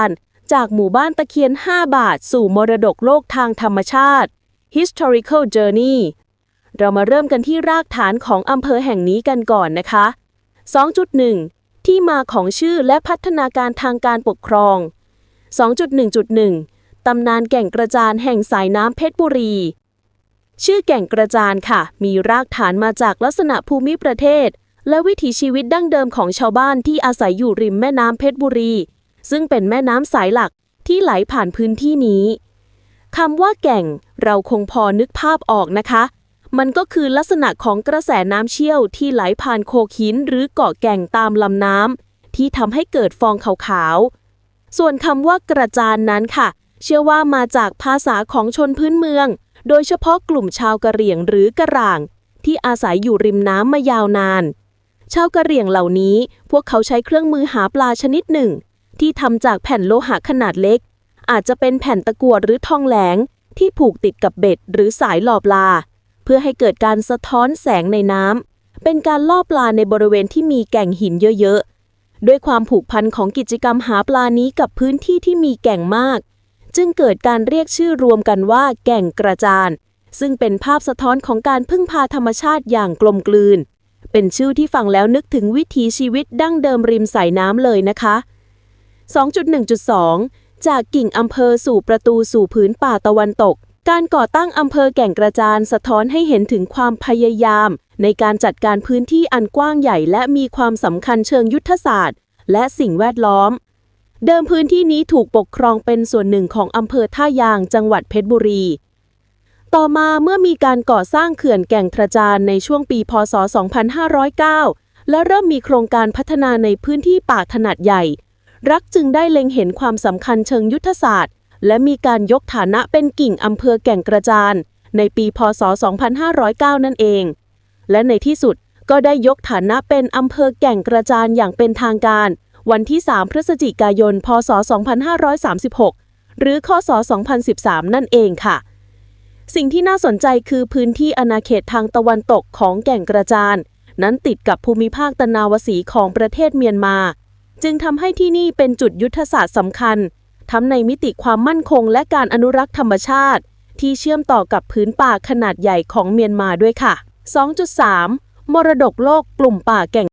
านจากหมู่บ้านตะเคียน 5 บาท สู่มรดกโลกทางธรรมชาติ Historical Journey เรามาเริ่มกันที่รากฐานของอำเภอแห่งนี้กันก่อนนะคะ 2.1 ที่มาของชื่อและพัฒนาการทางการปกครอง 2.1.1 ตำนานแก่งกระจานแห่งสายน้ำเพชรบุรี ชื่อแก่งกระจานค่ะ มีรากฐานมาจากลักษณะภูมิประเทศ และวิถีชีวิตดั้งเดิมของชาวบ้านที่อาศัยอยู่ริมแม่น้ำเพชรบุรี ซึ่งเป็นแม่น้ำสายหลักที่ไหลผ่านพื้นที่นี้คำว่าแก่งเราคงพอนึกภาพออกนะคะ มันก็คือลักษณะของกระแสน้ำเชี่ยวที่ไหลผ่านโขกหินหรือเกาะแก่งตามลำน้ำที่ทำให้เกิดฟองขาวๆ ส่วนคำว่ากระจานนั้นค่ะ เชื่อว่ามาจากภาษาของชนพื้นเมือง โดยเฉพาะกลุ่มชาวกะเหรี่ยงหรือกะหร่าง ที่อาศัยอยู่ริมน้ำมายาวนาน ชาวกะเหรี่ยงเหล่านี้ พวกเขาใช้เครื่องมือหาปลาชนิดหนึ่ง ที่ทำจากแผ่นโลหะขนาดเล็ก อาจจะเป็นแผ่นตะกั่วหรือทองแหลง ที่ผูกติดกับเบ็ดหรือสายหล่อปลา เพื่อให้เกิดการสะท้อนแสงในน้ำเป็นการล่อปลาในบริเวณที่มีแก่งหินเยอะๆ ด้วยความผูกพันของกิจกรรมหาปลานี้กับพื้นที่ที่มีแก่งมาก จึงเกิดการเรียกชื่อรวมกันว่า แก่งกระจานซึ่งเป็นภาพสะท้อนของการพึ่งพาธรรมชาติอย่างกลมกลืน เป็นชื่อที่ฟังแล้วนึกถึงวิถีชีวิตดั้งเดิมริมสายน้ำเลยนะคะ 2.1.2 จากกิ่งอำเภอสู่ประตูสู่ผืนป่าตะวันตก การก่อตั้งอำเภอแก่งกระจานสะท้อนให้เห็นถึงความพยายาม ในการจัดการพื้นที่อันกว้างใหญ่ และมีความสำคัญเชิงยุทธศาสตร์ และสิ่งแวดล้อม เดิมพื้นที่นี้ถูกปกครองเป็นส่วนหนึ่งของอำเภอท่ายางจังหวัดเพชรบุรีต่อมาเมื่อมีการก่อสร้างเขื่อนแก่งกระจานในช่วงปี พศ 2509 และเริ่มมีโครงการพัฒนาในพื้นที่ป่าขนาดใหญ่ รักจึงได้เล็งเห็นความสำคัญเชิงยุทธศาสตร์ และมีการยกฐานะเป็นกิ่งอำเภอแก่งกระจาน ในปีพศ 2509 นั่นเอง และในที่สุดก็ได้ยกฐานะเป็นอำเภอแก่งกระจานอย่างเป็นทางการ วันที่ 3 พฤศจิกายน พศ 2536 หรือคศ 2013 นั่นเองค่ะ สิ่งที่น่าสนใจคือพื้นที่อาณาเขตทางตะวันตกของแก่งกระจาน นั้นติดกับภูมิภาคตะนาวสีของประเทศเมียนมา จึงทำให้ที่นี่เป็นจุดยุทธศาสตร์สำคัญ ทั้งในมิติความมั่นคงและการอนุรักษ์ธรรมชาติ ที่เชื่อมต่อกับพื้นป่าขนาดใหญ่ของเมียนมาด้วยค่ะ 2.3 มรดกโลกกลุ่มป่าแก่ง